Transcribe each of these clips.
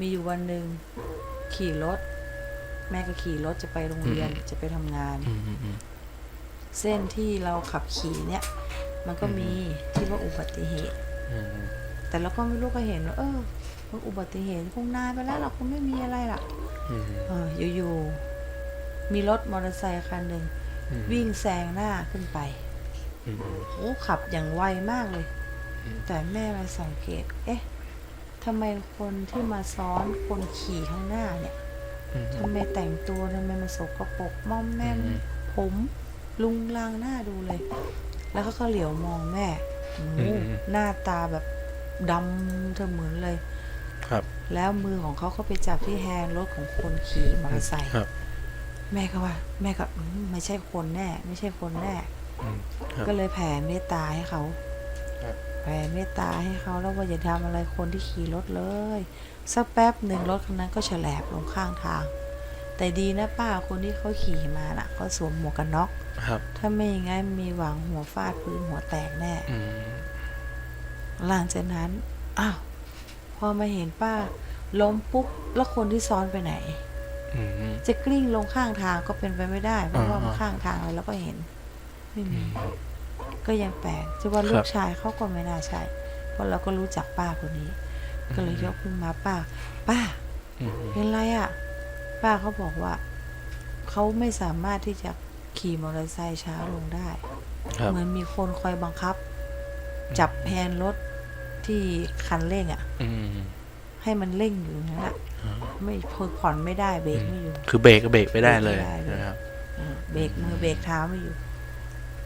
มีอยู่วันหนึ่งขี่รถ แม่ก็ขี่รถจะไปโรงเรียนอืมจะไปทำงานอืมอืมอืมเส้นที่เราขับขี่เนี่ย มันก็อืมมีที่ว่าอุบัติเหตุอืมแต่เราก็ไม่รู้ก็เห็นว่าเออมันอุบัติเหตุคงนานไปแล้วเราคงไม่มีอะไรล่ะอืมเอออยู่ๆมีรถมอเตอร์ไซค์คันหนึ่งอืมวิ่งแซงหน้าขึ้นไปอืมโอ้ขับอย่างไวมากเลยอืมแต่แม่มาสังเกต เอ๊ะ ทำไมคนที่มาซ้อนคนขี่ข้างหน้าเนี่ยอืมทำไมแต่งตัวทำไมมันสกปรกม่อมแม่มอืมผมลุงลางหน้าดูเลย แล้วเขาก็เหลียวมองแม่โอ้โหอืมหน้าตาแบบดำเธอเหมือนเลย ครับ แล้วมือของเขาก็ไปจับที่แฮนด์รถของคนขี่มอเตอร์ไซค์ครับแม่ก็ว่า แม่ก็อืมไม่ใช่คนแน่ ไม่ใช่คนแน่อืมครับก็เลยแผ่เมตตาให้เขาครับแผ่เมตตาให้เขาแล้วว่าอย่าทำอะไรคนที่ขี่รถเลย สักแป๊บหนึ่งรถคันนั้นก็ฉลบลงข้างทาง แต่ดีนะป้าคนที่เขาขี่มาน่ะเขาสวมหมวกกันน็อกครับถ้าไม่อย่างงั้นมีหวังหัวฟาดพื้นหัวแตกแน่อืมหลังจากนั้นอ้าวพอมาเห็นป้าล้มปุ๊บแล้วคนที่ซ้อนไปไหน อืม จะกลิ้งลงข้างทางก็เป็นไปไม่ได้ เพราะว่าอ่ามั นข้างทางแล้วก็เห็นไม่อืมีม ก็ยังแปลกจะว่าครับลูกชายเขาก็ไม่น่าใช่ เพราะเราก็รู้จักป้าคนนี้ ก็เลยยกขึ้นมาป้า ป้าอืมเป็นไรอะ่ะ ป้าเขาบอกว่าเขาไม่สามารถที่จะขี่มอเตอร์ไซค์ช้าลงได้ครับเหมือนมีคนคอยบังคับ จับแฮนด์รถที่คันเร่งอะ่ะอืมให้มันเร่งอยู่อย่างนั้นอะอ่าไม่ผ่อนไม่ได้เบรกไม่อยู่ คือเบรกก็เบรกไม่ได้เลยเบรกไม่ได้เลยนะครับอ่าเบรกมือเบรกเท้าไม่อยู่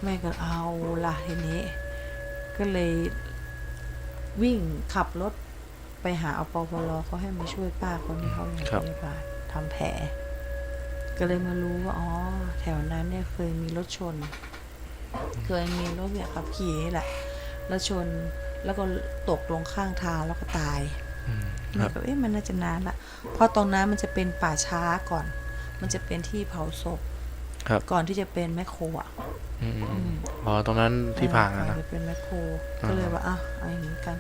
แม่ก็เอาละทีนี้ ก็เลยวิ่งขับรถไปหาอปพลเขาให้มาช่วยป้าคนที่เขาอยู่ครับพยาบาลทำแผล ก็เลยมารู้ว่าอ๋อแถวนั้นเนี่ยเคยมีรถชน เคยมีรถเนี่ยขับขี่นี่แหละ แล้วชนแล้วก็ตกลงข้างทางแล้วก็ตายอืมคแม่รับก็เอ๊ะมันน่าจะนานละเพราะตรงนั้นมันจะเป็นป่าช้าก่อน มันจะเป็นที่เผาศพ ครับก่อนที่จะเป็นแมคโครอะอืมอืมอ๋อตรงนั้นที่ผ่านเออนะก่อนจะเป็นแมคโครอ่าก็เลยว่าอะเอาอย่างนี้กัน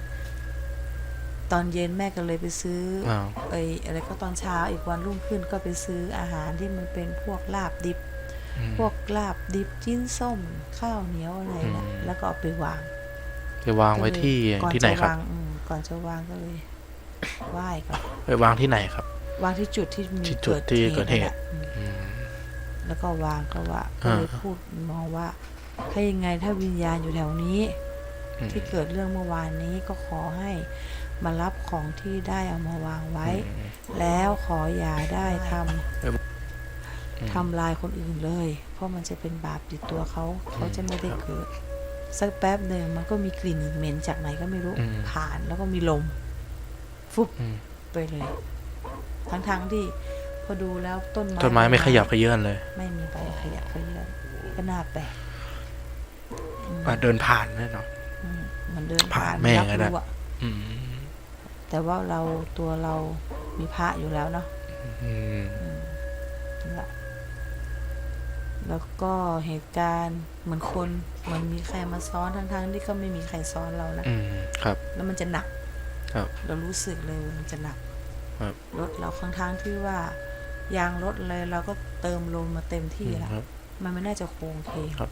ตอนเย็นแม่ก็เลยไปซื้อออ้าวไอ้อะไรก็ตอนเช้าอีกวันรุ่งขึ้นก็ไปซื้ออาหารที่มันเป็นพวกลาบดิบอืมพวกลาบดิบจิ้นส้ม ข้าวเหนียวอะไรเนี่ยอืมแล้วก็เอาไปวางจะวางไว้ที่ก่อนที่ไหนจะครับวางอืมก่อนจะวางก็เลยไหว้ก่อนไปวางที่ไหนครับ วางที่จุดที่มีที่จุดที่เกิดเหตุนั่น แหละอืมอืมแล้วก็วางก็ว่าก็อ่าเลยพูดมองว่า ถ้ายังไงถ้าวิญญาณอยู่แถวนี้อืมที่เกิดเรื่องเมื่อวานนี้ก็ขอให้มารับของที่ได้เอามาวางไว้อืมแล้วขออย่าได้ทำอืมทำลายคนอื่นเลย เพราะมันจะเป็นบาปติดตัวเขาเขาจะไม่ได้ครับเกิด สักแป๊บหนึ่งมันก็มีกลิ่นเหม็นจากไหนก็ไม่รู้อืมผ่านแล้วก็มีลม ฟุบอืมไปเลย ทั้งๆที่ พอดูแล้วต้นไม้ต้นไม้ไม่ขยับขยื่นเลย ไม่มีใบขยับขยื่นก็น่าแปลกอืมอะเดินผ่านแน่นอนอืมมันเดินผ่าผ่านนแม่รับก็ได้รู้อะอืมแต่ว่าเราตัวเรามีพระอยู่แล้วเนาะอืมนั่นแหละแล้วก็เหตุการณ์เหมือนคนเหมือนมีใครมาซ้อนทั้งๆที่ก็ไม่มีใครซ้อนเรานะอืมครับ แล้วมันจะหนัก ครับ เรารู้สึกเลยว่ามันจะหนักครับรถเราข้างทางที่ว่า ยางรถเลยเราก็เติมลมมาเต็มที่อืมแล้ว ครับ มันไม่น่าจะโค้งเคงครับ